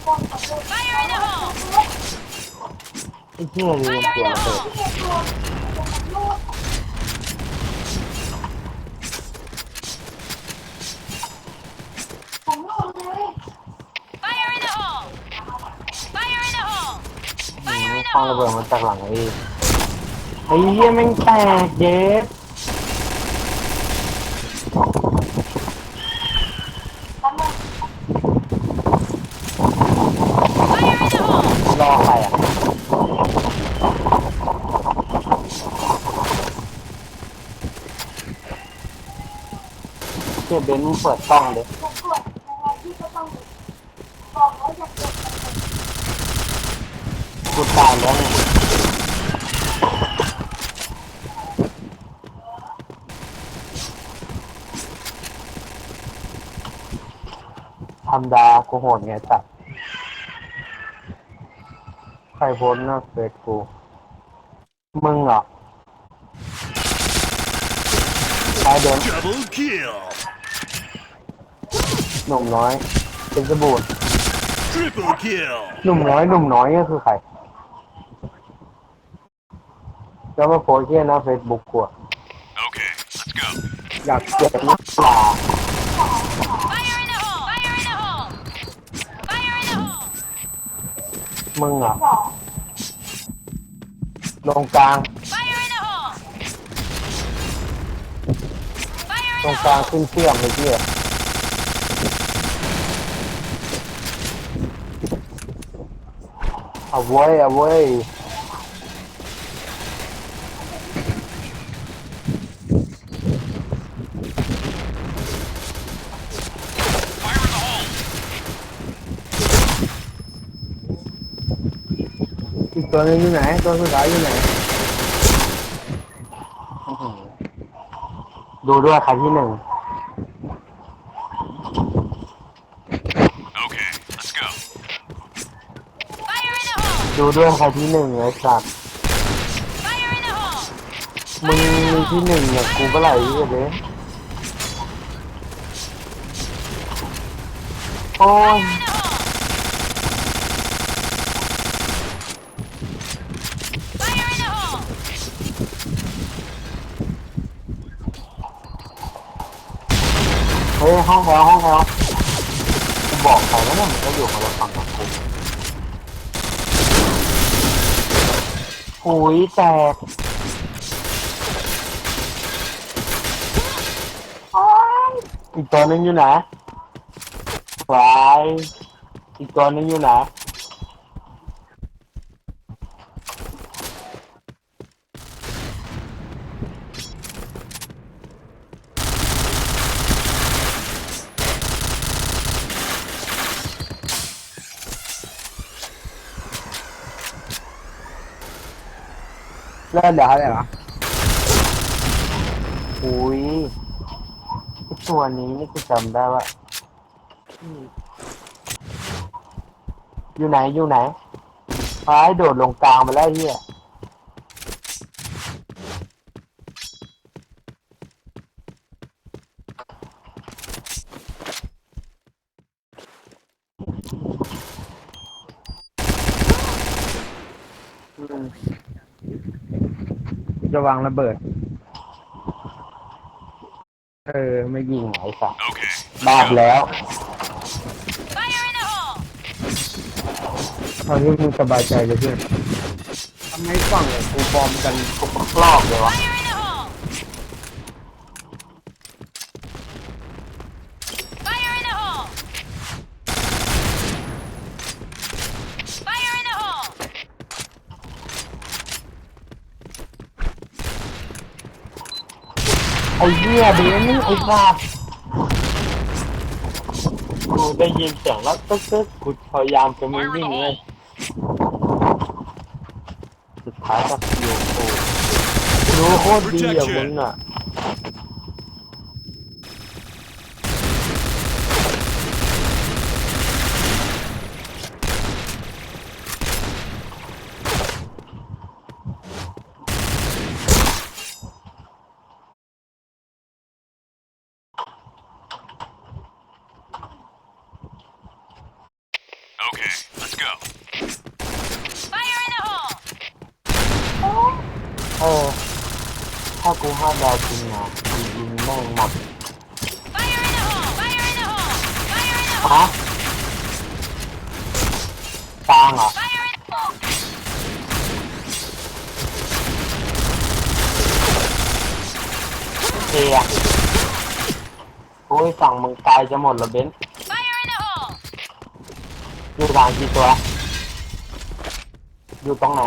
ไอ้พวกมึงตัวระเบิดฟังระเบิดมาจากหลังไอ้ไอ้เหี้ยแม่งแตกเย็ด Fire in the hole! รอใครอะ เฮียเบนซ์เปิดกล้องเลยกูตายแล้วเนี่ยธรรมดากูโหดไงสัตว์ใครโพสต์หน้าเฟซกู มึงเหรอใครเดิน Double kill. หนุ่มน้อย เป็นสบู่ Triple kill. หนุ่มน้อยหนุ่มน้อยก็คือใครแล้วมาโพสต์ที่หน้าเฟซบุ๊กกูอะ Okay, let's go. อยากเจ็บนักปลา Fire in the hole! Fire in the hole! Fire in the hole! มึงเหรอลงกลาง Fire in the hole! Fire ต in รง the กลาง hole! ขึ้นเชื่อมเลยพี่ เอาไว้ยเอาไว้ยตัวนึงอยู่ไหนตัวสุดท้ายอยู่ไหนดูด้วยใครที่หนึ่ง Okay, let's go. Fire in the hole! ดูดวยใครที่หนึ่งไอ้สัตว์มึงมีที่หนึ่งอย่างกูก็ไหลที่เลยโอ้ยเฮ้ยห้องแล้วห้องแล้วกูบอกใครแล้วเนี่ยมันก็อยู่คนละฝั่งกับกู หุยแตกอีกตัวหนึงอยู่ไหนวายอีกตัวหนึงอยู่ไหน เล่นเดี๋ยวอะไรเหรออุ้ยไอ้ตัวนี้นี่กูจำได้ว่าอยู่ไหนอยู่ไหนฟ้ายโดดลงกลางไปแล้วไอ้เฮีย จะวางระเบิด เออ ไม่ยิงไหนสัก Okay. บาดแล้ว Fire in the hole! ตอนนี้มึงสบายใจเลยเพื่อนทำไมฝั่งกูบอมกันทุกรอบเลยวะ Fire in the hole! Fire in the hole! Fire in the hole! ไอ้เหี้ยเบนไอ้สัตว์กูได้ยินเสียงแล้วตึ๊กตึ๊กกูพยายามจะไม่วิ่งเลยสุดท้ายก็โยนกูรู้โคตรดีอะมึงอะ Okay, let's go. Fire in the hole! เออถ้ากูห้าดาวจริงอะกูยิงแม่งหมด Fire in the hole! Fire in the hole! Fire in the ฮะ hole! ตางเหรอ Fire in the hole! เอะโอ้ยฝั่งมึงไกลจะหมดแล้วเบนซ์ Fire in the hole! อยู่ทางกี่ตัว อยู่ตรงไหน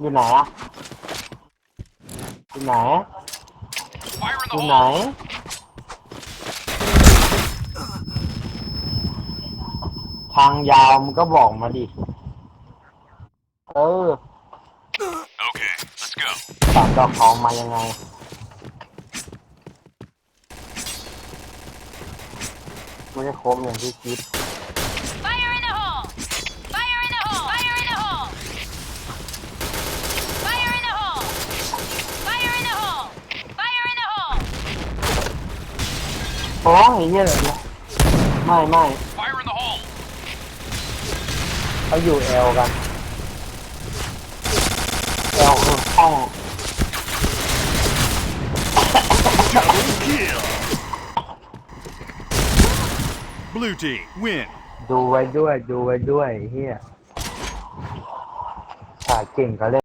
อยู่ไหนอะอยู่ไหน Fire in อ the ยู่ไหน hole. ทางยาวมึงก็บอกมาดิ เออ Okay, let's go. สามดอกทองมายังไง ไม่ได้คมอย่างที่คิด Fire in the hole! Fire in the hole! Fire in the hole! Fire in the hole! Fire in the hole! Fire in the hole! โอ้ยเหี้ยอะไรเนี่ยไม่ไม่ Fire in the hole. เขาอยู่เอลกันเอลคือห้อง Double kill. Blue team win. ดูไว้ด้วย ดูไว้ด้วยเฮียขาเก่งก็เล่น